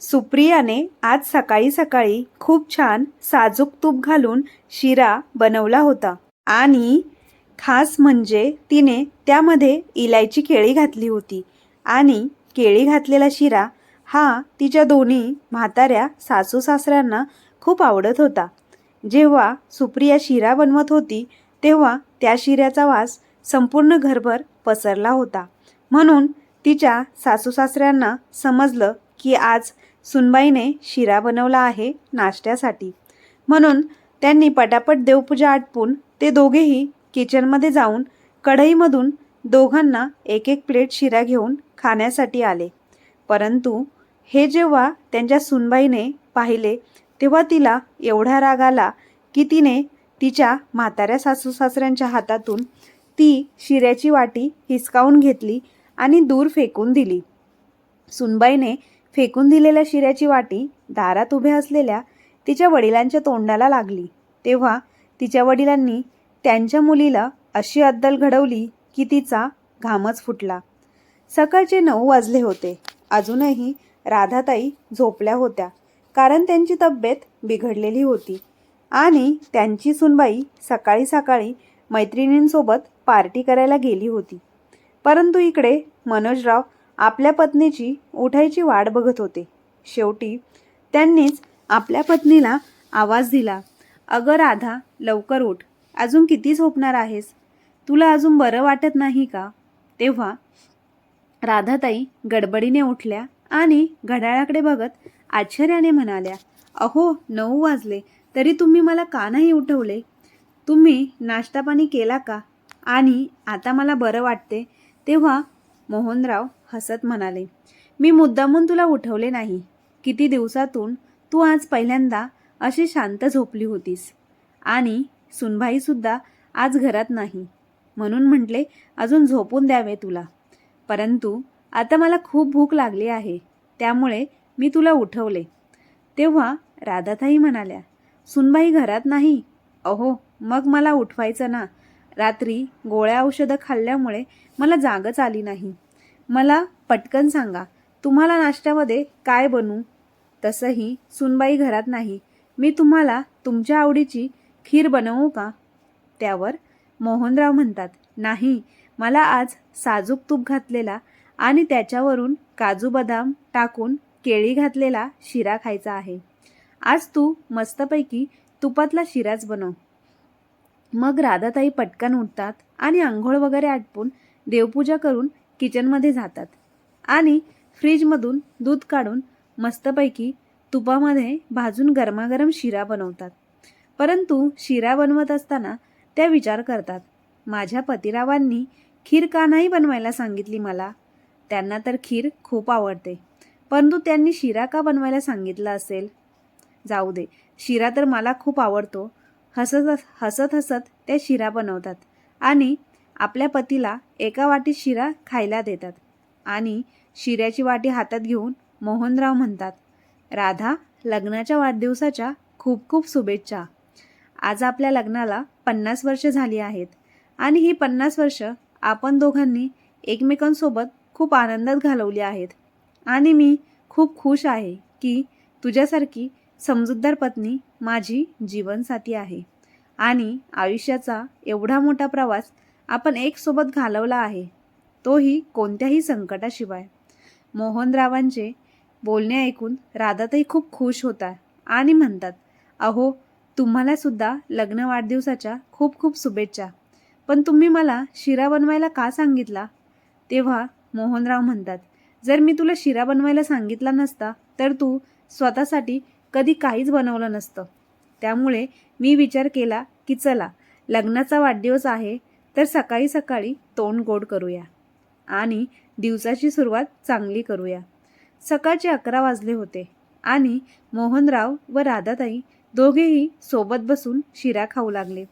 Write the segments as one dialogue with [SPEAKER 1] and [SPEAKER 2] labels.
[SPEAKER 1] सुप्रियाने आज सकाळी सकाळी खूप छान साजूक तूप घालून शिरा बनवला होता. आणि खास म्हणजे तिने त्यामध्ये इलायची केळी घातली होती. आणि केळी घातलेला शिरा हा तिच्या दोन्ही म्हाताऱ्या सासू सासऱ्यांना खूप आवडत होता. जेव्हा सुप्रिया शिरा बनवत होती तेव्हा त्या शिऱ्याचा वास संपूर्ण घरभर पसरला होता. म्हणून तिच्या सासू सासऱ्यांना समजलं की आज सुनबाईने शिरा बनवला आहे नाश्त्यासाठी. म्हणून त्यांनी पटापट देवपूजा आटपून ते दोघेही किचनमध्ये जाऊन कढईमधून दोघांना एक एक प्लेट शिरा घेऊन खाण्यासाठी आले. परंतु हे जेव्हा त्यांच्या सुनबाईने पाहिले तेव्हा तिला एवढा राग आला की तिने तिच्या म्हाताऱ्या सासू सासऱ्यांच्या हातातून ती शिऱ्याची वाटी हिसकावून घेतली आणि दूर फेकून दिली. सुनबाईने फेकून दिलेल्या शिऱ्याची वाटी दारात उभ्या असलेल्या तिच्या वडिलांच्या तोंडाला लागली. तेव्हा तिच्या वडिलांनी त्यांच्या मुलीला अशी अद्दल घडवली की तिचा घामच फुटला. सकाळचे नऊ वाजले होते. अजूनही राधाताई झोपल्या होत्या कारण त्यांची तब्येत बिघडलेली होती आणि त्यांची सुनबाई सकाळी सकाळी मैत्रिणींसोबत पार्टी करायला गेली होती. परंतु इकडे मनोजराव आपल्या पत्नीची उठायची वाट बघत होते. शेवटी त्यांनीच आपल्या पत्नीला आवाज दिला अगं राधा लवकर उठ. अजून किती झोपणार आहेस? तुला अजून बरं वाटत नाही का? तेव्हा राधाताई गडबडीने उठल्या आणि घड्याळाकडे बघत आश्चर्याने म्हणाल्या अहो नऊ वाजले. तरी तुम्ही मला का नाही उठवले? तुम्ही नाश्ता पाणी केला का? आणि आता मला बरं वाटते. तेव्हा मोहनराव हसत म्हणाले मी मुद्दामून तुला उठवले नाही. किती दिवसातून तू आज पहिल्यांदा अशी शांत झोपली होतीस. आणि सुनबाईसुद्धा आज घरात नाही. म्हणून म्हटले अजून झोपून द्यावे तुला. परंतु आता मला खूप भूक लागली आहे. त्यामुळे मी तुला उठवले. तेव्हा राधाताई म्हणाल्या सुनबाई घरात नाही? अहो मग मला उठवायचं ना. रात्री गोळ्या औषधं खाल्ल्यामुळे मला जागच आली नाही. मला पटकन सांगा तुम्हाला नाश्त्यामध्ये काय बनवू तसंही सुनबाई घरात नाही. मी तुम्हाला तुमच्या आवडीची खीर बनवू का? त्यावर मोहनराव म्हणतात नाही मला आज साजूक तूप घातलेला आणि त्याच्यावरून काजू बदाम टाकून केळी घातलेला शिरा खायचा आहे. आज तू मस्तपैकी तुपातला शिराच बनव. मग राधाताई पटकन उठतात आणि आंघोळ वगैरे आटपून देवपूजा करून किचनमध्ये जातात. आणि फ्रीजमधून दूध काढून मस्तपैकी तुपामध्ये भाजून गरमागरम शिरा बनवतात. परंतु शिरा बनवत असताना त्या विचार करतात माझ्या पतिरावांनी खीर का नाही बनवायला सांगितली मला? त्यांना तर खीर खूप आवडते. परंतु त्यांनी शिरा का बनवायला सांगितलं असेल? जाऊ दे शिरा तर मला खूप आवडतो. हसत हसत हसत त्या शिरा बनवतात. आणि आपल्या पतीला एका वाटीत शिरा खायला देतात आणि शिऱ्याची वाटी हातात घेऊन मोहनराव म्हणतात राधा लग्नाच्या वाढदिवसाच्या खूप खूप शुभेच्छा. आज आपल्या लग्नाला पन्नास वर्ष झाली आहेत आणि ही पन्नास वर्ष आपण दोघांनी एकमेकांसोबत खूप आनंदात घालवली आहेत. आणि मी खूप खुश आहे की तुझ्यासारखी समजूतदार पत्नी माझी जीवनसाथी आहे आणि आयुष्याचा एवढा मोठा प्रवास आपण एक सोबत घालवला आहे. तोही कोणत्याही संकटाशिवाय. मोहनरावांचे बोलणे ऐकून राधाताई खूप खुश होता आणि म्हणतात अहो तुम्हालासुद्धा लग्न वाढदिवसाच्या खूप खूप शुभेच्छा. पण तुम्ही मला शिरा बनवायला का सांगितला? तेव्हा मोहनराव म्हणतात जर मी तुला शिरा बनवायला सांगितला नसता तर तू स्वतःसाठी कधी काहीच बनवलं नसतं. त्यामुळे मी विचार केला की चला लग्नाचा वाढदिवस आहे तर सकाळी सकाळी तोंड गोड करूया आणि दिवसाची सुरुवात चांगली करूया. सकाळचे अकरा वाजले होते आणि मोहनराव व राधाताई दोघेही सोबत बसून शिरा खाऊ लागले.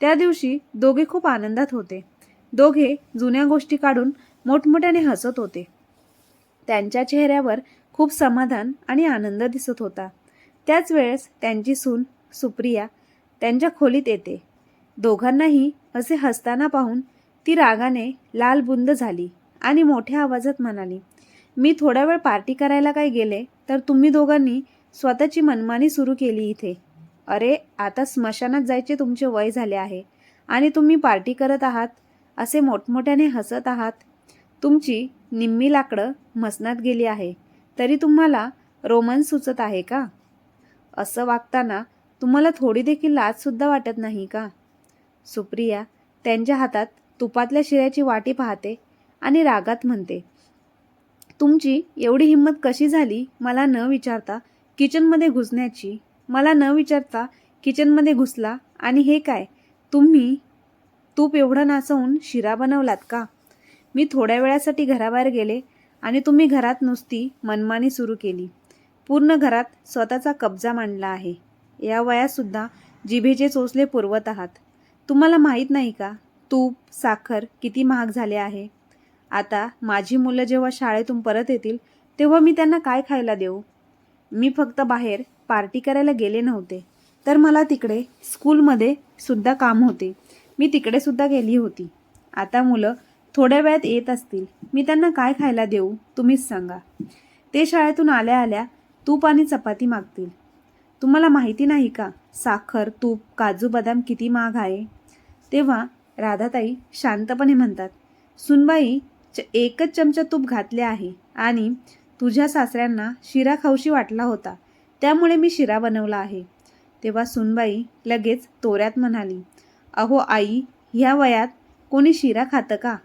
[SPEAKER 1] त्या दिवशी दोघे खूप आनंदात होते. दोघे जुन्या गोष्टी काढून मोठमोठ्याने हसत होते. त्यांच्या चेहऱ्यावर खूप समाधान आणि आनंद दिसत होता. त्याच वेळेस त्यांची सून सुप्रिया त्यांच्या खोलीत येते. दोघांनाही असे हसताना पाहून ती रागाने लालबुंद झाली आणि मोठ्या आवाजात म्हणाली मी थोडा वेळ पार्टी करायला काय गेले? तर तुम्ही दोघांनी स्वतःची मनमानी सुरू केली इथे. अरे आता स्मशानात जायचे तुमचे वय झाले आहे आणि तुम्ही पार्टी करत आहात असे मोठमोठ्याने हसत आहात. तुमची निम्मी लाकडं मसनात गेली आहे तरी तुम्हाला रोमन्स सुचत आहे का? असं वागताना तुम्हाला थोडी देखील लाजसुद्धा वाटत नाही का? सुप्रिया त्यांच्या हातात तुपातल्या शिऱ्याची वाटी पाहते आणि रागात म्हणते तुमची एवढी हिंमत कशी झाली मला न विचारता किचनमध्ये घुसण्याची? मला न विचारता किचनमध्ये घुसला? आणि हे काय? तुम्ही तूप एवढं नाचवून शिरा बनवलात का? मी थोड्या वेळासाठी घराबाहेर गेले आणि तुम्ही घरात नुसती मनमानी सुरू केली. पूर्ण घरात स्वतःचा कब्जा मांडला आहे. या वयातसुद्धा जिभेचे चोचले पुरवत आहात. तुम्हाला माहीत नाही का? तूप साखर किती महाग झाले आहे. आता माझी मुलं जेव्हा शाळेतून परत येतील तेव्हा मी त्यांना काय खायला देऊ? मी फक्त बाहेर पार्टी करायला गेले नव्हते. तर मला तिकडे स्कूलमध्ये सुद्धा काम होते. मी तिकडे सुद्धा गेली होती. आता मुलं थोड्या वेळात येत असतील. मी त्यांना काय खायला देऊ तुम्हीच सांगा. ते शाळेतून आल्या आल्या तूप आणि चपाती मागतील. तुम्हाला माहिती नाही का? साखर तूप काजू बदाम किती महाग आहे? तेव्हा राधाताई शांतपणे म्हणतात सुनबाई च एकच चमचा तूप घातले आहे आणि तुझ्या सासऱ्यांना शिरा खाऊशी वाटला होता. त्यामुळे मी शिरा बनवला आहे. तेव्हा सुनबाई लगेच तोऱ्यात म्हणाली अहो आई ह्या वयात कोणी शिरा खातं का?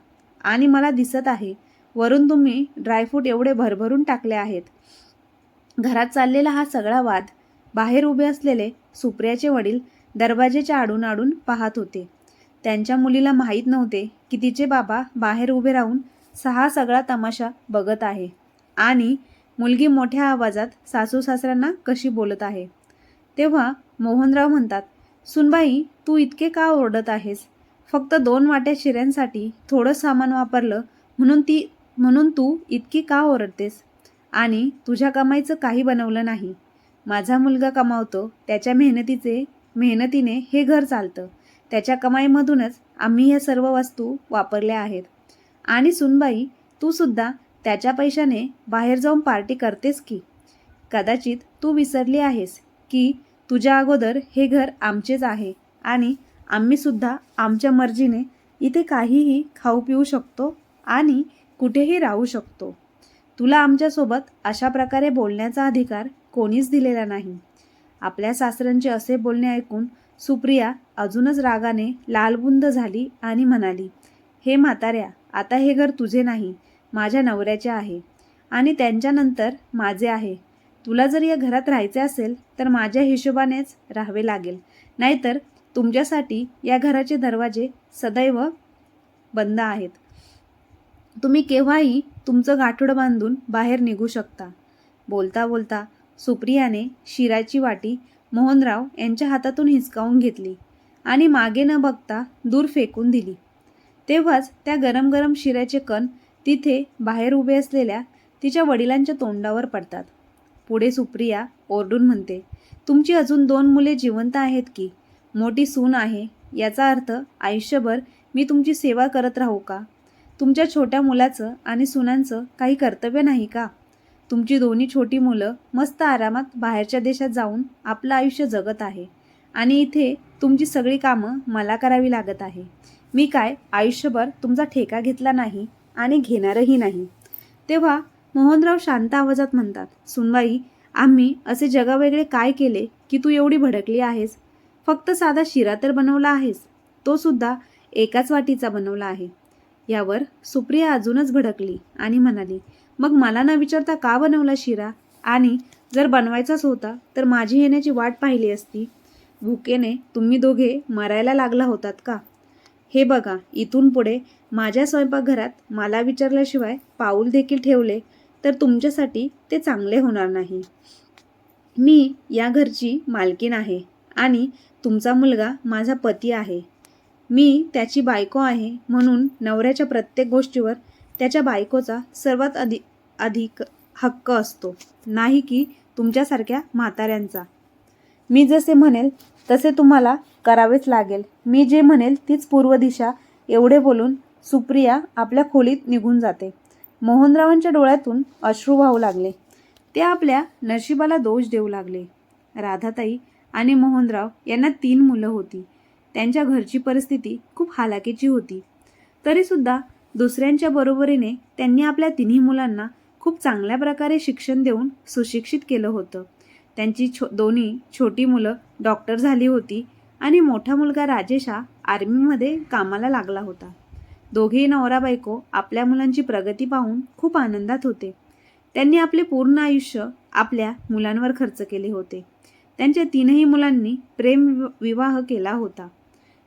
[SPEAKER 1] आणि मला दिसत आहे वरून तुम्ही ड्रायफ्रूट एवढे भरभरून टाकले आहेत. घरात चाललेला हा सगळा वाद बाहेर उभे असलेले सुप्रियाचे वडील दरवाजेच्या आडून आडून पाहत होते. त्यांच्या मुलीला माहीत नव्हते की तिचे बाबा बाहेर उभे राहून सहा सगळा तमाशा बघत आहे आणि मुलगी मोठ्या आवाजात सासू सासऱ्यांना कशी बोलत आहे. तेव्हा मोहनराव म्हणतात सुनबाई तू इतके का ओरडत आहेस? फक्त दोन वाट्या शिऱ्यांसाठी थोडं सामान वापरलं म्हणून ती म्हणून तू इतकी का ओरडतेस? आणि तुझ्या कमाईचं काही बनवलं नाही. माझा मुलगा कमावतो त्याच्या मेहनतीचे मेहनतीने हे घर चालतं. त्याच्या कमाईमधूनच आम्ही ह्या सर्व वस्तू वापरल्या आहेत. आणि सुनबाई तू सुद्धा त्याच्या पैशाने बाहेर जाऊन पार्टी करतेस की? कदाचित तू विसरली आहेस की तुझ्या अगोदर हे घर आमचेच आहे आणि आम्हीसुद्धा आमच्या मर्जीने इथे काहीही खाऊ पिऊ शकतो आणि कुठेही राहू शकतो. तुला आमच्यासोबत अशा प्रकारे बोलण्याचा अधिकार कोणीच दिलेला नाही. आपल्या सासऱ्यांचे असे बोलणे ऐकून सुप्रिया अजूनच रागाने लालबुंद झाली आणि म्हणाली हे म्हाताऱ्या आता हे घर तुझे नाही माझ्या नवऱ्याचे आहे आणि त्यांच्यानंतर माझे आहे. तुला जर या घरात राहायचे असेल तर माझ्या हिशोबानेच राहावे लागेल. नाहीतर तुमच्यासाठी या घराचे दरवाजे सदैव बंद आहेत. तुम्ही केव्हाही तुमचं गाठोडं बांधून बाहेर निघू शकता. बोलता बोलता सुप्रियाने शिराची वाटी मोहनराव यांच्या हातातून हिसकावून घेतली आणि मागे न बघता दूर फेकून दिली. तेव्हाच त्या गरम गरम शिऱ्याचे कण तिथे बाहेर उभे असलेल्या तिच्या वडिलांच्या तोंडावर पडतात. पुढे सुप्रिया ओरडून म्हणते तुमची अजून दोन मुले जिवंत आहेत की? मोठी सून आहे. याचा अर्थ आयुष्यभर मी तुमची सेवा करत राहू का? तुमच्या छोट्या मुलाचं आणि सुनांचं काही कर्तव्य नाही का? तुमची दोन्ही छोटी मुलं मस्त आरामात बाहेरच्या देशात जाऊन आपलं आयुष्य जगत आहे. आणि इथे तुमची सगळी कामं मला करावी लागत आहे. मी काय आयुष्यभर तुमचा ठेका घेतला नाही आणि घेणारही नाही. तेव्हा मोहनराव शांत आवाजात म्हणतात सुनबाई आम्ही असे जगावेगळे काय केले की तू एवढी भडकली आहेस? फक्त साधा शिरा तर बनवला आहेस. तो सुद्धा एकाच वाटीचा बनवला आहे. यावर सुप्रिया अजूनच भडकली आणि म्हणाली मग मला ना विचारता का बनवला शिरा? आणि जर बनवायचाच होता तर माझी येण्याची वाट पाहिली असती. भुकेने तुम्ही दोघे मरायला लागला होतात का? हे बघा इथून पुढे माझ्या स्वयंपाकघरात मला विचारल्याशिवाय पाऊल देखील ठेवले तर तुमच्यासाठी ते चांगले होणार नाही. मी या घरची मालकीन आहे आणि तुमचा मुलगा माझा पती आहे. मी त्याची बायको आहे म्हणून नवऱ्याच्या प्रत्येक गोष्टीवर त्याच्या बायकोचा सर्वात अधिक अधिक हक्क असतो. नाही की तुमच्यासारख्या म्हाताऱ्यांचा. मी जसे म्हणेल तसे तुम्हाला करावेच लागेल. मी जे म्हणेल तीच पूर्व दिशा. एवढे बोलून सुप्रिया आपल्या खोलीत निघून जाते. मोहनरावांच्या डोळ्यातून अश्रू वाहू लागले. ते आपल्या नशिबाला दोष देऊ लागले. राधाताई आणि मोहनराव यांना तीन मुलं होती. त्यांच्या घरची परिस्थिती खूप हालाकीची होती. तरीसुद्धा दुसऱ्यांच्या बरोबरीने त्यांनी आपल्या तिन्ही मुलांना खूप चांगल्या प्रकारे शिक्षण देऊन सुशिक्षित केलं होतं. त्यांची छो दोन्ही छोटी मुलं डॉक्टर झाली होती आणि मोठा मुलगा राजेश हा आर्मीमध्ये कामाला लागला होता. दोघेही नवरा बायको आपल्या मुलांची प्रगती पाहून खूप आनंदात होते. त्यांनी आपले पूर्ण आयुष्य आपल्या मुलांवर खर्च केले होते. त्यांच्या तीनही मुलांनी प्रेम विवाह केला होता.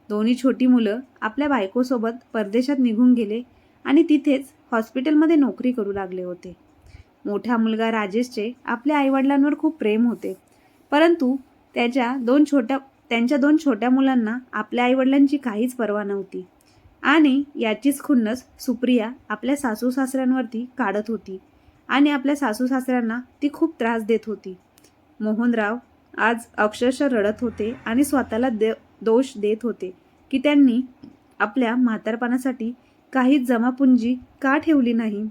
[SPEAKER 1] दोन्ही छोटी मुलं आपल्या बायकोसोबत परदेशात निघून गेले आणि तिथेच हॉस्पिटलमध्ये नोकरी करू लागले होते. मोठा मुलगा राजेशचे आपल्या आईवडिलांवर खूप प्रेम होते. परंतु त्याच्या दोन छोट्या त्यांच्या दोन छोट्या मुलांना आपल्या आईवडिलांची काहीच पर्वा नव्हती. आणि याचीच खुन्नस सुप्रिया आपल्या सासू सासऱ्यांवरती काढत होती आणि आपल्या सासू सासऱ्यांना ती खूप त्रास देत होती. मोहनराव आज अक्षरशः रडत होते आणि स्वतःला दे दोष देत होते की त्यांनी आपल्या म्हातारपणासाठी काही जमापुंजी का ठेवली नाही?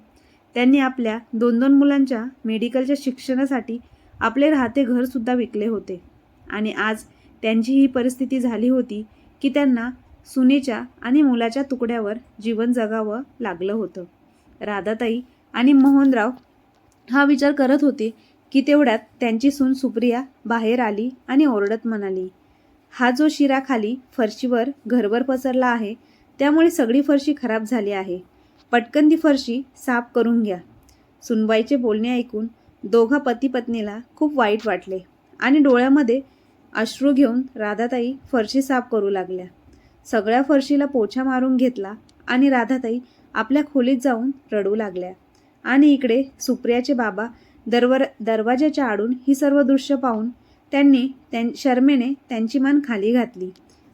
[SPEAKER 1] त्यांनी आपल्या दोन दोन मुलांच्या मेडिकलच्या शिक्षणासाठी आपले राहते घरसुद्धा विकले होते. आणि आज त्यांची ही परिस्थिती झाली होती की त्यांना सुनेच्या आणि मुलाच्या तुकड्यावर जीवन जगावं लागलं होतं. राधाताई आणि मोहनराव हा विचार करत होते की तेवढ्यात त्यांची सून सुप्रिया बाहेर आली आणि ओरडत म्हणाली हा जो शिरा खाली फरशीवर घरभर पसरला आहे त्यामुळे सगळी फरशी खराब झाली आहे. पटकन ती फरशी साफ करून घ्या. सुनबाईचे बोलणे ऐकून दोघा पती पत्नीला खूप वाईट वाटले आणि डोळ्यामध्ये अश्रू घेऊन राधाताई फरशी साफ करू लागल्या. सगळ्या फरशीला पोछा मारून घेतला आणि राधाताई आपल्या खोलीत जाऊन रडू लागल्या. आणि इकडे सुप्रियाचे बाबा दरवर दरवाजाच्या आडून ही सर्व दृश्य पाहून त्यांनी त्यां शर्मेने त्यांची मान खाली घातली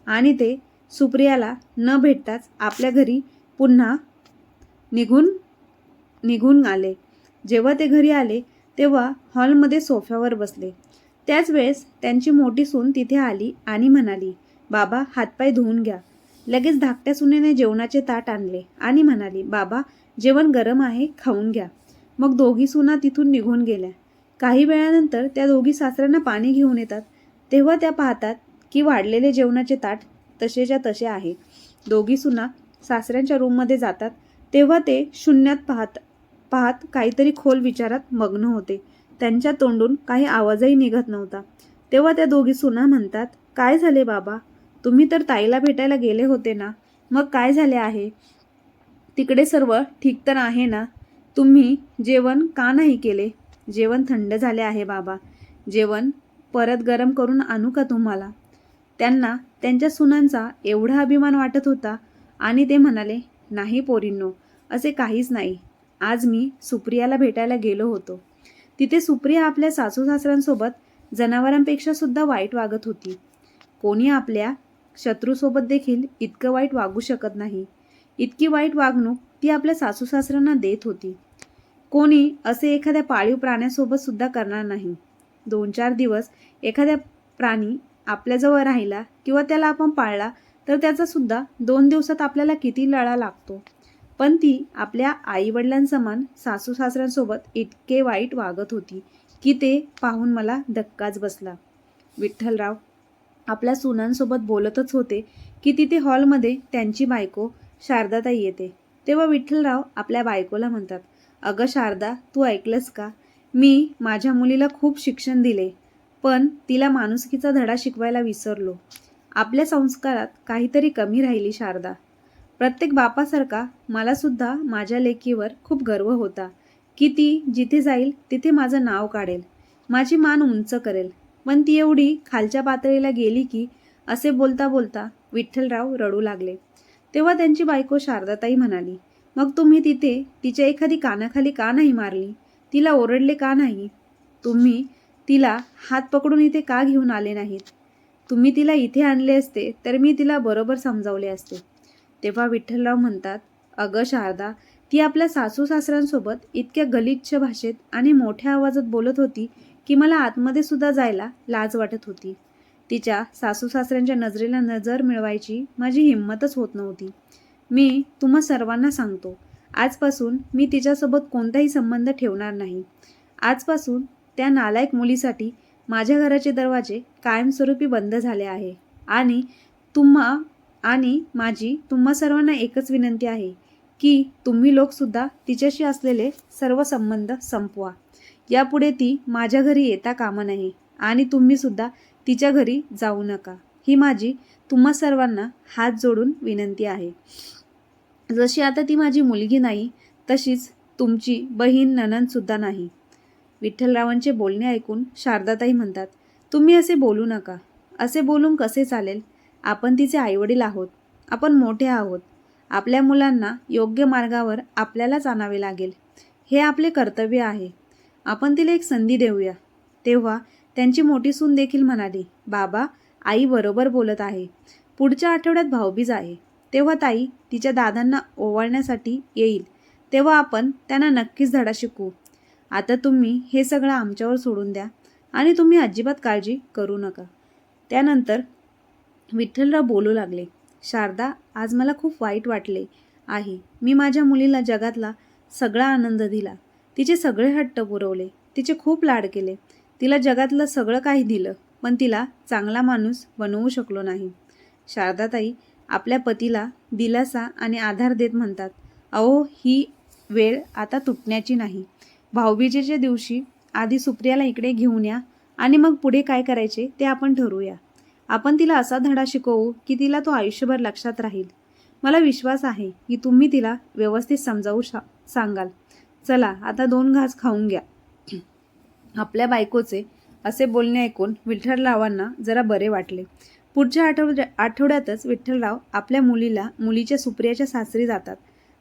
[SPEAKER 1] आणि ते सुप्रियाला न भेटताच आपल्या घरी पुन्हा निघून निघून आले. जेव्हा ते घरी आले तेव्हा हॉलमध्ये सोफ्यावर बसले. त्याच वेळेस त्यांची मोठी सून तिथे आली आणि म्हणाली बाबा हातपाय धुवून घ्या. लगेच धाकट्या सुनेने जेवणाचे ताट आणले आणि म्हणाली बाबा जेवण गरम आहे खाऊन घ्या. मग दोघी सुना तिथून निघून गेल्या. काही वेळानंतर त्या दोघी सासऱ्यांना पाणी घेऊन येतात. तेव्हा त्या पाहतात की वाढलेले जेवणाचे ताट तसेच्या तसे आहे. दोघी सुना सासऱ्यांच्या रूममध्ये जातात. तेव्हा ते शून्यात पाहत पाहत काहीतरी खोल विचारात मग्न होते. त्यांच्या तोंडून काही आवाजही निघत नव्हता. तेव्हा त्या दोघी सुना म्हणतात काय झाले बाबा? तुम्ही तर ताईला भेटायला गेले होते ना? मग काय झाले आहे? तिकडे सर्व ठीक तर आहे ना? तुम्ही जेवण का नाही केले? जेवण थंड झाले आहे बाबा. जेवण परत गरम करून आणू का तुम्हाला? त्यांना त्यांच्या सुनांचा एवढा अभिमान वाटत होता आणि ते म्हणाले नाही पोरींनो असे काहीच नाही. आज मी सुप्रियाला भेटायला गेलो होतो. तिथे सुप्रिया आपल्या सासू सासऱ्यांसोबत जनावरांपेक्षा सुद्धा वाईट वागत होती. कोणी आपल्या शत्रूसोबत देखील इतकं वाईट वागू शकत नाही. इतकी वाईट वागणूक ती आपल्या सासू सासऱ्यांना देत होती. कोणी असे एखाद्या पाळीव प्राण्यासोबत सुद्धा करणार नाही. दोन चार दिवस एखाद्या प्राणी आपल्याजवळ राहिला किंवा त्याला आपण पाळला तर त्याचा सुद्धा दोन दिवसात आपल्याला किती लळा लागतो. पण ती आपल्या आईवडिलांसमान सासू सासऱ्यांसोबत इतके वाईट वागत होती की ते पाहून मला धक्काच बसला. विठ्ठलराव आपल्या सुनांसोबत बोलतच होते की तिथे हॉलमध्ये त्यांची बायको शारदाताई येते. तेव्हा विठ्ठलराव आपल्या बायकोला म्हणतात अगं शारदा तू ऐकलंस का? मी माझ्या मुलीला खूप शिक्षण दिले. पण तिला माणुसकीचा धडा शिकवायला विसरलो. आपल्या संस्कारात काहीतरी कमी राहिली शारदा. प्रत्येक बापासारखा मलासुद्धा माझ्या लेकीवर खूप गर्व होता की ती जिथे जाईल तिथे माझं नाव काढेल. माझी मान उंच करेल. पण ती एवढी खालच्या पातळीला गेली की असे बोलता बोलता विठ्ठलराव रडू लागले. तेव्हा त्यांची बायको शारदाताई म्हणाली मग तुम्ही तिथे तिच्या एखादी कानाखाली का नाही मारली? तिला ओरडले का नाही? तुम्ही तिला हात पकडून इथे का घेऊन आले नाहीत? तुम्ही तिला इथे आणले असते तर मी तिला बरोबर समजावले असते. तेव्हा विठ्ठलराव म्हणतात अगं शारदा ती आपल्या सासू सासऱ्यांसोबत इतक्या गलिच्छ भाषेत आणि मोठ्या आवाजात बोलत होती की मला आतमध्ये सुद्धा जायला लाज वाटत होती. तिच्या सासू सासऱ्यांच्या नजरेला नजर मिळवायची माझी हिंमतच होत नव्हती. मी तुम्हा सर्वांना सांगतो आजपासून मी तिच्यासोबत कोणताही संबंध ठेवणार नाही. आजपासून त्या नालायक मुलीसाठी माझ्या घराचे दरवाजे कायमस्वरूपी बंद झाले आहे. आणि तुम्हा आणि माझी तुम्हा सर्वांना एकच विनंती आहे की तुम्ही लोकसुद्धा तिच्याशी असलेले सर्व संबंध संपवा. यापुढे ती माझ्या घरी येता कामा नाही आणि तुम्हीसुद्धा तिच्या घरी जाऊ नका. ही माझी तुम्हा सर्वांना हात जोडून विनंती आहे. जशी आता ती माझी मुलगी नाही तशीच तुमची बहीण ननंदसुद्धा नाही. विठ्ठलरावांचे बोलणे ऐकून शारदाताई म्हणतात तुम्ही असे बोलू नका. असे बोलून कसे चालेल? आपण तिचे आईवडील आहोत. आपण मोठे आहोत. आपल्या मुलांना योग्य मार्गावर आपल्यालाच आणावे लागेल. हे आपले कर्तव्य आहे. आपण तिला एक संधी देऊया. तेव्हा त्यांची मोठी सून देखील म्हणाली बाबा आई बरोबर बोलत आहे. पुढच्या आठवड्यात भाऊबीज आहे. तेव्हा ताई तिच्या दादांना ओवाळण्यासाठी येईल. तेव्हा आपण त्यांना नक्कीच धडा शिकवू आता तुम्ही हे सगळं आमच्यावर सोडून द्या आणि तुम्ही अजिबात काळजी करू नका. त्यानंतर विठ्ठलराव बोलू लागले शारदा आज मला खूप वाईट वाटले. आहे मी माझ्या मुलीला जगातला सगळा आनंद दिला. तिचे सगळे हट्ट पुरवले. तिचे खूप लाड केले. तिला जगातलं सगळं काही दिलं पण तिला चांगला माणूस बनवू शकलो नाही. शारदाताई आपल्या पतीला दिलासा आणि आधार देत म्हणतात अहो ही वेळ आता तुटण्याची नाही. भाऊबीजेच्या दिवशी आधी सुप्रियाला इकडे घेऊन या आणि मग पुढे काय करायचे ते आपण ठरवूया. आपण तिला असा धडा शिकवू की तिला तो आयुष्यभर लक्षात राहील. मला विश्वास आहे की तुम्ही तिला व्यवस्थित समजावू शा सांगाल. चला आता दोन घास खाऊन घ्या. आपल्या बायकोचे असे बोलणे ऐकून विठ्ठलरावांना जरा बरे वाटले. पुढच्या आठवड्या आठवड्यातच विठ्ठलराव आपल्या मुलीला मुलीच्या सुप्रियाच्या सासरी जातात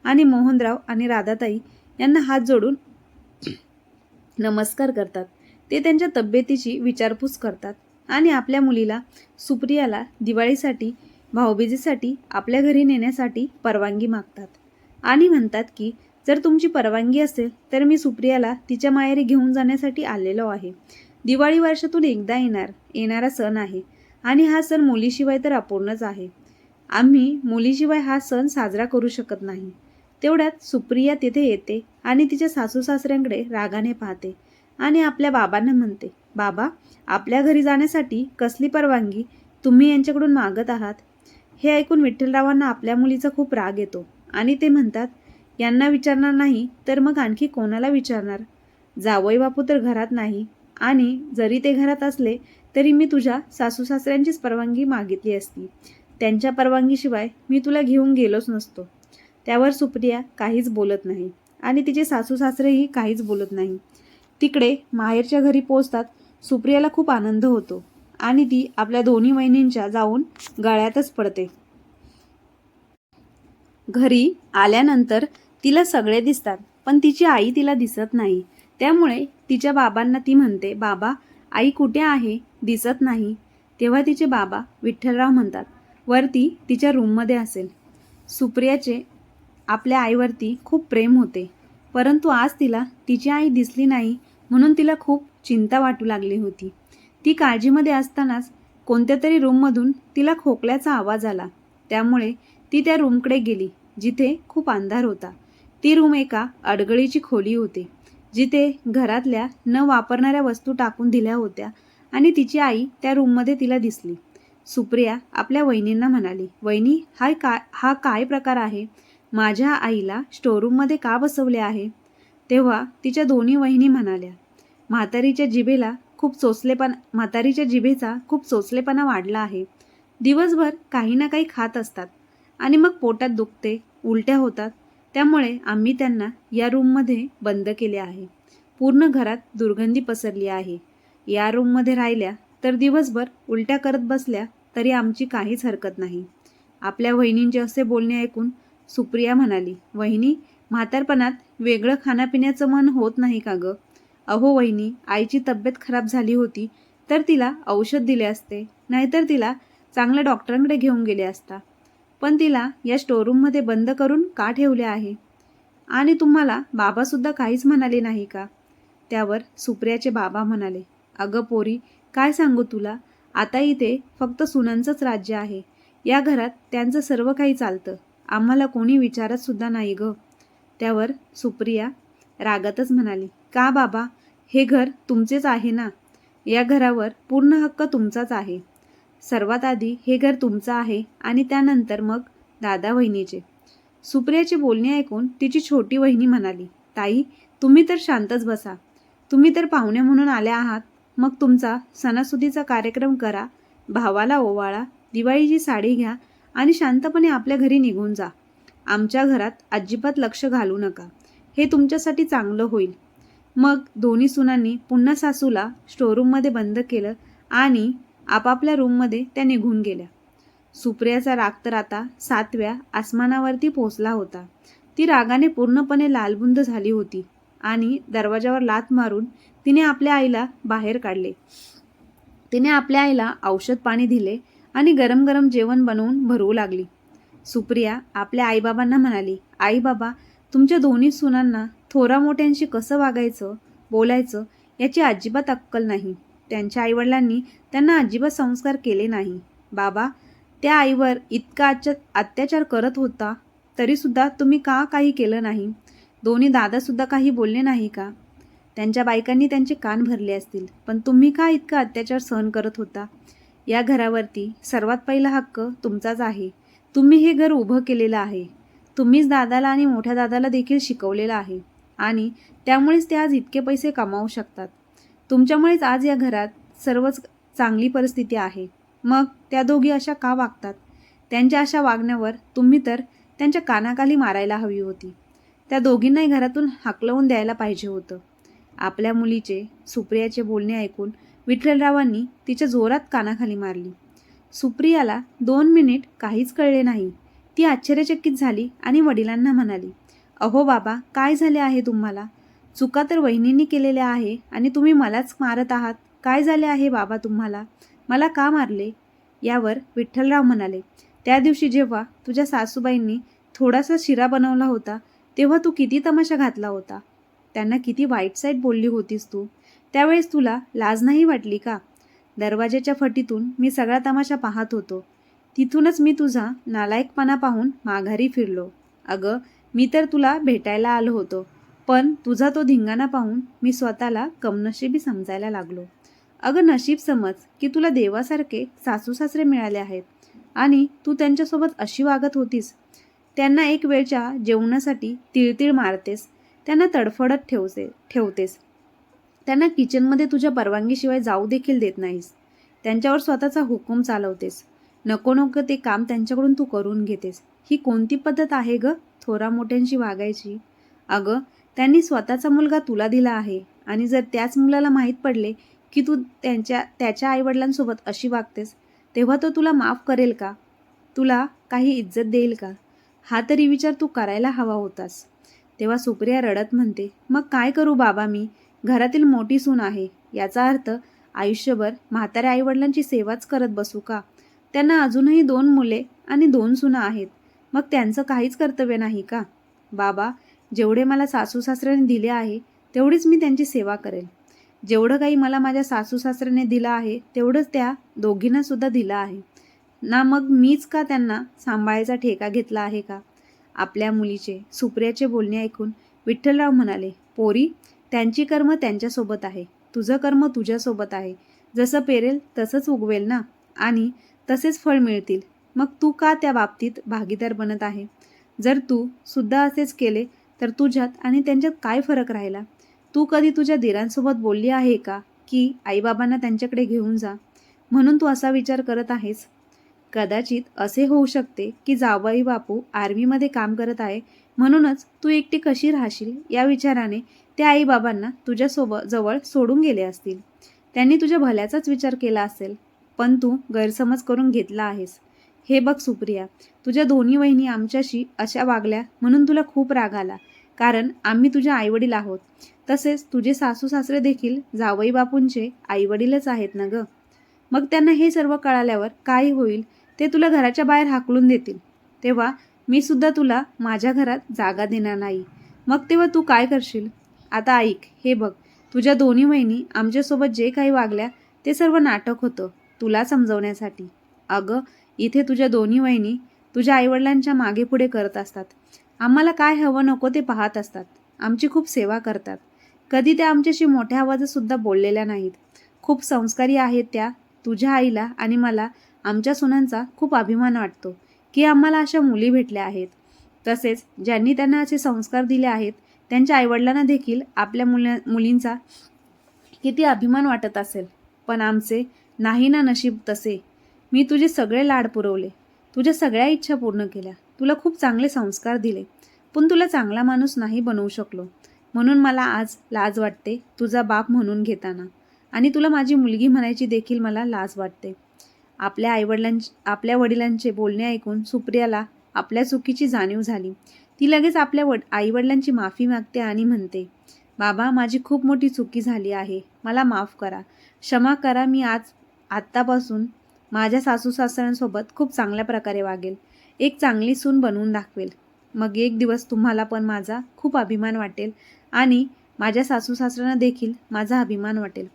[SPEAKER 1] आणि मोहनराव आणि राधाताई यांना हात जोडून नमस्कार करतात. ते त्यांच्या तब्येतीची विचारपूस करतात आणि आपल्या मुलीला सुप्रियाला दिवाळीसाठी भाऊबीजेसाठी आपल्या घरी नेण्यासाठी परवानगी मागतात. आणि म्हणतात की जर तुमची परवानगी असेल तर मी सुप्रियाला तिच्या माहेरी घेऊन जाण्यासाठी आलेलो आहे. दिवाळी वर्षातून एकदा येणार येणारा सण आहे. आणि हा सण मुलीशिवाय तर अपूर्णच आहे. आम्ही मुलीशिवाय हा सण साजरा करू शकत नाही. तेवढ्यात सुप्रिया तिथे येते आणि तिच्या सासू सासऱ्यांकडे रागाने पाहते आणि आपल्या बाबांना म्हणते बाबा आपल्या घरी जाण्यासाठी कसली परवानगी? तुम्ही यांच्याकडून मागत आहात. हे ऐकून विठ्ठलरावांना आपल्या मुलीचा खूप राग येतो आणि ते म्हणतात यांना विचारणार नाही तर मग आणखी कोणाला विचारणार? जावई बापू तर घरात नाही आणि जरी ते घरात असले तरी मी तुझ्या सासू सासऱ्यांचीच परवानगी मागितली असती. त्यांच्या परवानगीशिवाय मी तुला घेऊन गेलोच नसतो. त्यावर सुप्रिया काहीच बोलत नाही आणि तिचे सासू सासरेही काहीच बोलत नाही. तिकडे माहेरच्या घरी पोचतात सुप्रियाला खूप आनंद होतो आणि ती आपल्या दोन्ही वहिनींच्या जाऊन गळ्यातच पडते. घरी आल्यानंतर तिला सगळे दिसतात पण तिची आई तिला दिसत नाही. त्यामुळे तिच्या बाबांना ती म्हणते बाबा आई कुठे आहे? दिसत नाही. तेव्हा तिचे बाबा विठ्ठलराव म्हणतात वरती तिच्या रूममध्ये असेल. सुप्रियाचे आपल्या आईवरती खूप प्रेम होते. परंतु आज तिला तिची आई दिसली नाही म्हणून तिला खूप चिंता वाटू लागली होती. ती काळजीमध्ये असतानाच कोणत्या तरी रूममधून तिला खोकल्याचा आवाज आला. त्यामुळे ती त्या रूमकडे गेली जिथे खूप अंधार होता. ती रूम एका अडगळीची खोली होती जिथे घरातल्या न वापरणाऱ्या वस्तू टाकून दिल्या होत्या आणि तिची आई त्या रूममध्ये तिला दिसली. सुप्रिया आपल्या वहिनींना म्हणाली वहिनी हा का हा काय प्रकार आहे? माझ्या आईला स्टोरूममध्ये का बसवले आहे? तेव्हा तिच्या दोन्ही वहिनी म्हणाल्या म्हातारीच्या जिभेला खूप चोचलेपण म्हातारीच्या जिभेचा खूप चोचलेपणा वाढला आहे. दिवसभर काही ना काही खात असतात आणि मग पोटात दुखते उलट्या होतात. त्यामुळे आम्ही त्यांना या रूममध्ये बंद केले आहे. पूर्ण घरात दुर्गंधी पसरली आहे. या रूममध्ये राहिल्या तर दिवसभर उलट्या करत बसल्या तरी आमची काहीच हरकत नाही. आपल्या वहिनींचे असे बोलणे ऐकून सुप्रिया म्हणाली वहिनी म्हातारपणात वेगळं खाण्यापिण्याचं मन होत नाही का गं? अहो वहिनी आईची तब्येत खराब झाली होती तर तिला औषध दिले असते. नाहीतर तिला चांगल्या डॉक्टरांकडे घेऊन गेले असता. पण तिला या स्टोरूममध्ये बंद करून का ठेवले आहे? आणि तुम्हाला बाबासुद्धा काहीच म्हणाले नाही का? त्यावर सुप्रियाचे बाबा म्हणाले अगं पोरी काय सांगू तुला? आता इथे फक्त सुनांचंच राज्य आहे. या घरात त्यांचं सर्व काही चालतं. आम्हाला कोणी विचारत सुद्धा नाही ग. त्यावर सुप्रिया रागातच म्हणाली का बाबा? हे घर तुमचेच आहे ना? या घरावर पूर्ण हक्क तुमचाच आहे. सर्वात आधी हे घर तुमचं आहे आणि त्यानंतर मग दादा वहिनीचे सुप्रियाचे बोलणे ऐकून तिची छोटी वहिनी म्हणाली ताई तुम्ही तर शांतच बसा. तुम्ही तर पाहुणे म्हणून आल्या आहात. मग तुमचा सणासुदीचा कार्यक्रम करा भावाला ओवाळा दिवाळीची साडी घ्या आणि शांतपणे आपल्या घरी निघून जा. आमच्या घरात अजिबात लक्ष घालू नका. हे तुमच्यासाठी चांगलं होईल. मग दोन्ही सुनांनी पुन्हा सासूला स्टोरूममध्ये बंद केलं आणि आपापल्या रूममध्ये त्या निघून गेल्या. सुप्रियाचा राग तर आता सातव्या आसमानावरती पोचला होता. ती रागाने पूर्णपणे लालबुंद झाली होती आणि दरवाजावर लात मारून तिने आपल्या आईला बाहेर काढले. तिने आपल्या आईला औषध पाणी दिले आणि गरम गरम जेवण बनवून भरवू लागली. सुप्रिया आपल्या आईबाबांना म्हणाली आई बाबा तुमच्या दोन्ही सुनांना थोरा मोठ्यांशी कसं वागायचं बोलायचं याची अजिबात अक्कल नाही. त्यांच्या आईवडिलांनी त्यांना अजिबात संस्कार केले नाही. बाबा त्या आईवर इतका अत्या अत्याचार करत होता तरीसुद्धा तुम्ही का काही केलं नाही? दोन्ही दादासुद्धा काही बोलले नाही का? त्यांच्या बायकांनी त्यांचे कान भरले असतील पण तुम्ही का इतका अत्याचार सहन करत होता? या घरावरती सर्वात पहिला हक्क तुमचाच आहे. तुम्ही हे घर उभं केलेलं आहे. तुम्हीच दादाला आणि मोठ्या दादाला देखील शिकवलेलं आहे. आणि त्यामुळेच ते आज इतके पैसे कमावू शकतात. तुमच्यामुळेच आज या घरात सर्वच चांगली परिस्थिती आहे. मग त्या दोघी अशा का वागतात? त्यांच्या अशा वागण्यावर तुम्ही तर त्यांच्या कानाखाली मारायला हवी होती. त्या दोघींनाही घरातून हाकलवून द्यायला पाहिजे होतं. आपल्या मुलीचे सुप्रियाचे बोलणे ऐकून विठ्ठलरावांनी तिच्या जोरात कानाखाली मारली. सुप्रियाला दोन मिनिट काहीच कळले नाही. ती आश्चर्यचकित झाली आणि वडिलांना म्हणाली अहो बाबा काय झाले आहे तुम्हाला? चुका तर वहिनींनी केलेल्या आहे आणि तुम्ही मलाच मारत आहात. काय झाले आहे बाबा तुम्हाला? मला का मारले? यावर विठ्ठलराव म्हणाले त्या दिवशी जेव्हा तुझ्या सासूबाईंनी थोडासा शिरा बनवला होता तेव्हा तू किती तमाशा घातला होता? त्यांना किती वाईट साईट बोलली होतीस तू. त्यावेळेस तुला लाज नाही वाटली का? दरवाजाच्या फटीतून मी सगळा तमाशा पाहत होतो. तिथूनच मी तुझा नालायकपणा पाहून माघारी फिरलो. अगं मी तर तुला भेटायला आलो होतो पण तुझा तो धिंगाणा पाहून मी स्वतःला कमनशिबी समजायला लागलो. अगं नशीब समज की तुला देवासारखे सासू सासरे मिळाले आहेत आणि तू त्यांच्यासोबत अशी वागत होतीस. त्यांना एक वेळच्या जेवणासाठी तिळतिळ मारतेस त्यांना तडफडत ठेवते ठेवतेस. त्यांना किचनमध्ये तुझ्या परवानगीशिवाय जाऊ देखील देत नाहीस. त्यांच्यावर स्वतःचा हुकूम चालवतेस. नको नको ते काम त्यांच्याकडून तू करून घेतेस. ही कोणती पद्धत आहे ग? थोरा मोठ्यांशी वागायची. अगं त्यांनी स्वतःचा मुलगा तुला दिला आहे आणि जर त्याच मुलाला माहीत पडले की तू त्यांच्या त्याच्या आईवडिलांसोबत अशी वागतेस तेव्हा तो तुला माफ करेल का? तुला काही इज्जत देईल का? हा तरी विचार तू करायला हवा होतास. तेव्हा सुप्रिया रडत म्हणते मग काय करू बाबा मी? घरातील मोठी सून आहे. याचा अर्थ आयुष्यभर म्हाताऱ्या आईवडिलांची सेवाच करत बसू का? त्यांना अजूनही दोन मुले आणि दोन सुना आहेत. मग त्यांचं काहीच कर्तव्य नाही का? बाबा जेवढे मला सासू सासऱ्याने दिले आहे तेवढीच मी त्यांची सेवा करेल. जेवढं काही मला माझ्या सासू सासऱ्याने दिलं आहे तेवढंच त्या दोघींना सुद्धा दिलं आहे. ना मग मीच का त्यांना सांभाळायचा ठेका घेतला आहे का? आपल्या मुलीचे सुप्रियाचे बोलणे ऐकून विठ्ठलराव म्हणाले पोरी त्यांची कर्म त्यांच्यासोबत आहे. तुझं कर्म तुझ्यासोबत आहे. जसं पेरेल तसंच उगवेल ना? आणि तसेच फळ मिळतील. मग तू का त्या बाबतीत भागीदार बनत आहे? जर तू सुद्धा असेच केले तर तुझ्यात आणि त्यांच्यात काय फरक राहिला? तू कधी तुझ्या दिरांसोबत बोलली आहे का की आईबाबांना त्यांच्याकडे घेऊन जा? म्हणून तू असा विचार करत आहेस? कदाचित असे होऊ शकते की जावई बापू आर्मीमध्ये काम करत आहे. म्हणूनच तू एकटी कशी राहशील या विचाराने त्या आईबाबांना तुझ्यासोबत जवळ सोडून गेले असतील. त्यांनी तुझ्या भल्याचाच विचार केला असेल पण तू गैरसमज करून घेतला आहेस. हे बघ सुप्रिया तुझ्या दोन्ही वहिनी आमच्याशी अशा वागल्या म्हणून तुला खूप राग आला. कारण आम्ही तुझ्या आईवडील आहोत. तसेच तुझे सासू सासरे देखील जावई बापूंचे आईवडीलच आहेत ना ग? मग त्यांना हे सर्व कळाल्यावर काय होईल? ते तुला घराच्या बाहेर हाकलून देतील. तेव्हा मी सुद्धा तुला माझ्या घरात जागा देणार नाही. मग तेव्हा तू काय करशील? आता ऐक हे बघ. तुझ्या दोन्ही वहिनी आमच्यासोबत जे काही वागल्या ते सर्व नाटक होतं तुला समजवण्यासाठी. अगं इथे तुझ्या दोन्ही वहिनी तुझ्या आईवडिलांच्या मागे पुढे करत असतात. आम्हाला काय हवं नको ते पाहत असतात. आमची खूप सेवा करतात. कधी त्या आमच्याशी मोठ्या आवाजातसुद्धा बोललेल्या नाहीत. खूप संस्कारी आहेत त्या तुझ्या आईला आणि मला आमच्या सुनांचा खूप अभिमान वाटतो की आम्हाला अशा मुली भेटल्या आहेत. तसेच ज्यांनी त्यांना असे संस्कार दिले आहेत त्यांच्या आईवडिलांना देखील आपल्या मुला मुलींचा किती अभिमान वाटत असेल. पण आमचे नाही ना नशीब तसे. मी तुझे सगळे लाड पुरवले. तुझ्या सगळ्या इच्छा पूर्ण केल्या. तुला खूप चांगले संस्कार दिले. पण तुला चांगला माणूस नाही बनवू शकलो. म्हणून मला आज लाज वाटते तुझा बाप म्हणून घेताना. आणि तुला माझी मुलगी म्हणायची देखील मला लाज वाटते. आपल्या आईवडिलांची आपल्या वडिलांचे बोलणे ऐकून सुप्रियाला आपल्या चुकीची जाणीव झाली. ती लगेच आपल्या वड आईवडिलांची माफी मागते आणि म्हणते बाबा माझी खूप मोठी चुकी झाली आहे. मला माफ करा. क्षमा करा मी आज आत्तापासून माझ्या सासू सासऱ्यांसोबत खूप चांगल्या प्रकारे वागेल. एक चांगली सून बनवून दाखवेल. मग एक दिवस तुम्हाला पण माझा खूप अभिमान वाटेल आणि माझ्या सासू सासऱ्यांना देखील माझा अभिमान वाटेल.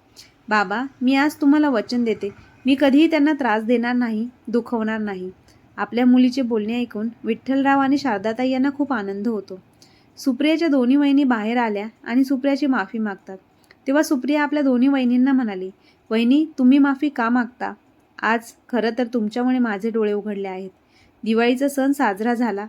[SPEAKER 1] बाबा मी आज तुम्हाला वचन देते. मी कधीही त्यांना त्रास देणार नाही दुखवणार नाही. आपल्या मुलीचे बोलणे ऐकून विठ्ठलराव आणि शारदाताई यांना खूप आनंद होतो. सुप्रियाच्या दोन्ही वहिनी बाहेर आल्या आणि सुप्रियाची माफी मागतात. तेव्हा सुप्रिया आपल्या दोन्ही वहिनींना म्हणाली वहिनी तुम्ही माफी का मागता? आज खरं तर तुमच्यामुळे माझे डोळे उघडले आहेत. दिवाळीचा सण साजरा झाला.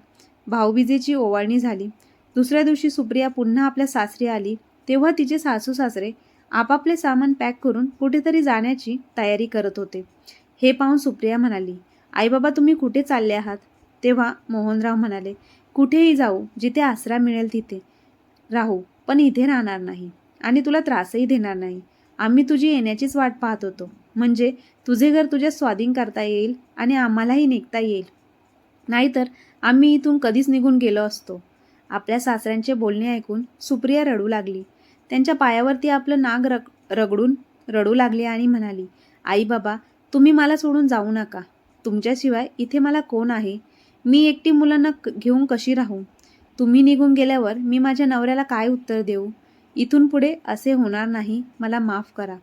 [SPEAKER 1] भाऊबीजेची ओवाळणी झाली. दुसऱ्या दिवशी सुप्रिया पुन्हा आपल्या सासरी आली. तेव्हा तिचे सासू सासरे आपापले सामान पॅक करून कुठेतरी जाण्याची तयारी करत होते. हे पाहून सुप्रिया म्हणाली आई बाबा तुम्ही कुठे चालले आहात? तेव्हा मोहनराव म्हणाले कुठेही जाऊ जिथे आसरा मिळेल तिथे. राहू पण इथे राहणार नाही. आणि तुला त्रासही देणार नाही. आम्ही तुझी येण्याचीच वाट पाहत होतो. म्हणजे तुझे घर तुझ्या स्वाधीन करता येईल आणि आम्हालाही निघता येईल. नाहीतर आम्ही इथून कधीच निघून गेलो असतो. आपल्या सासऱ्यांचे बोलणे ऐकून सुप्रिया रडू लागली. त्यांच्या पायावरती आपलं नाग रग रगडून रडू लागली आणि म्हणाली आई बाबा तुम्ही मला सोडून जाऊ नका. तुमच्याशिवाय इथे मला कोण आहे? मी एकटी मुलांना क- घेऊन कशी राहू? तुम्ही निघून गेल्यावर मी माझ्या नवऱ्याला काय उत्तर देऊ? इथून पुढे असे होणार नाही. मला माफ करा.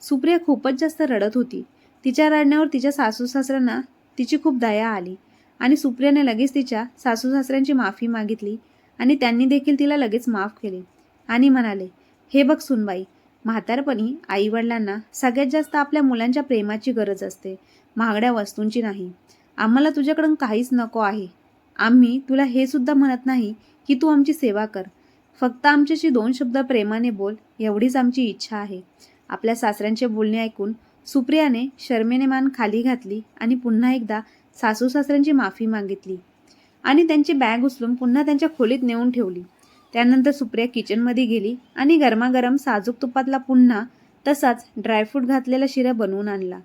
[SPEAKER 1] सुप्रिया खूपच जास्त रडत होती. तिच्या रडण्यावर तिच्या सासू सासऱ्यांना तिची खूप दया आली आणि सुप्रियाने लगेच तिच्या सासू सासऱ्यांची माफी मागितली आणि त्यांनी देखील तिला लगेच माफ केले आणि म्हणाले हे बघ सुनबाई म्हातारपणी आईवडिलांना सगळ्यात जास्त आपल्या मुलांच्या प्रेमाची गरज असते. महागड्या वस्तूंची नाही. आम्हाला तुझ्याकडून काहीच नको आहे. आम्ही तुला हे सुद्धा म्हणत नाही की तू आमची सेवा कर. फक्त आमच्याशी दोन शब्द प्रेमाने बोल एवढीच आमची इच्छा आहे. आपल्या सासऱ्यांचे बोलणे ऐकून सुप्रियाने शर्मेने मान खाली घातली आणि पुन्हा एकदा सासू सासऱ्यांची माफी मागितली. आणि त्यांची बॅग उचलून पुन्हा त्यांच्या खोलीत नेऊन ठेवली. त्यानंतर सुप्रिया किचनमध्ये गेली आणि गरमागरम साजूक तुपातला पुन्हा तसाच ड्रायफ्रूट घातलेला शिरा बनवून आणला.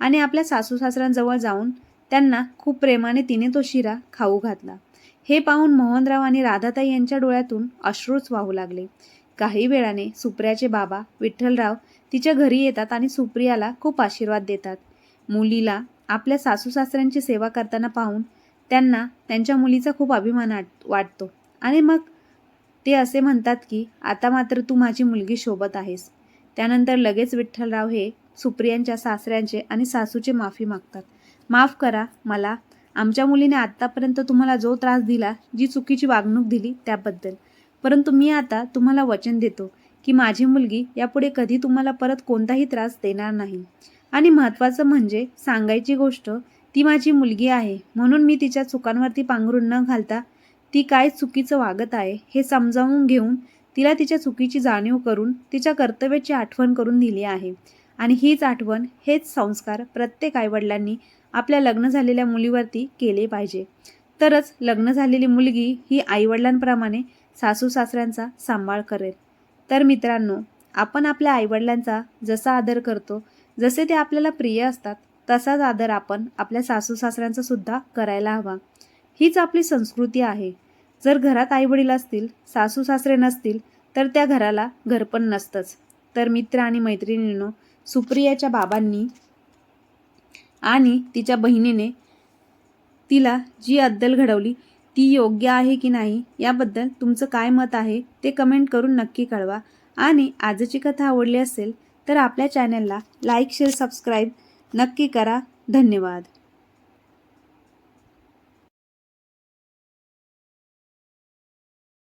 [SPEAKER 1] आणि आपल्या सासू सासऱ्यांजवळ जाऊन त्यांना खूप प्रेमाने तिने तो शिरा खाऊ घातला. हे पाहून मोहनराव आणि राधाताई यांच्या डोळ्यातून अश्रूच वाहू लागले. काही वेळाने सुप्रियाचे बाबा विठ्ठलराव तिच्या घरी येतात आणि सुप्रियाला खूप आशीर्वाद देतात. मुलीला आपल्या सासू सासऱ्यांची सेवा करताना पाहून त्यांना त्यांच्या मुलीचा खूप अभिमान वाटतो. आणि मग ते असे म्हणतात की आता मात्र तू माझी मुलगी शोभत आहेस. त्यानंतर लगेच विठ्ठलराव हे सुप्रियांच्या सासऱ्यांचे आणि सासूचे माफी मागतात. माफ करा मला. आमच्या मुलीने आत्तापर्यंत तुम्हाला जो त्रास दिला जी चुकीची वागणूक दिली त्याबद्दल. परंतु मी आता तुम्हाला वचन देतो की माझी मुलगी यापुढे कधी तुम्हाला परत कोणताही त्रास देणार नाही. आणि महत्त्वाचं म्हणजे सांगायची गोष्ट ती माझी मुलगी आहे. म्हणून मी तिच्या चुकांवरती पांघरून न घालता ती काय चुकीचं वागत आहे हे समजावून घेऊन तिला तिच्या चुकीची जाणीव करून तिच्या कर्तव्याची आठवण करून दिली आहे. आणि हीच आठवण हेच संस्कार प्रत्येक आईवडिलांनी आपल्या लग्न झालेल्या मुलीवरती केले पाहिजे. तरच लग्न झालेली मुलगी ही आईवडिलांप्रमाणे सासू सासऱ्यांचा सांभाळ करेल. तर मित्रांनो आपण आपल्या आईवडिलांचा जसा आदर करतो जसे ते आपल्याला प्रिय असतात तसाच आदर आपण आपल्या सासू सासऱ्यांचा सुद्धा करायला हवा. हीच आपली संस्कृती आहे. जर घरात आईवडील असतील सासू सासरे नसतील तर त्या घराला घरपण नसतंच. तर मित्र आणि मैत्रिणींनो सुप्रियाच्या बाबांनी आणि तिच्या बहिणीने तिला जी अद्दल घडवली ती योग्य आहे की नाही याबद्दल तुमचं काय मत आहे ते कमेंट करून नक्की कळवा. आणि आजची कथा आवडली असेल तर आपल्या चॅनलला लाईक शेअर सबस्क्राईब नक्की करा. धन्यवाद.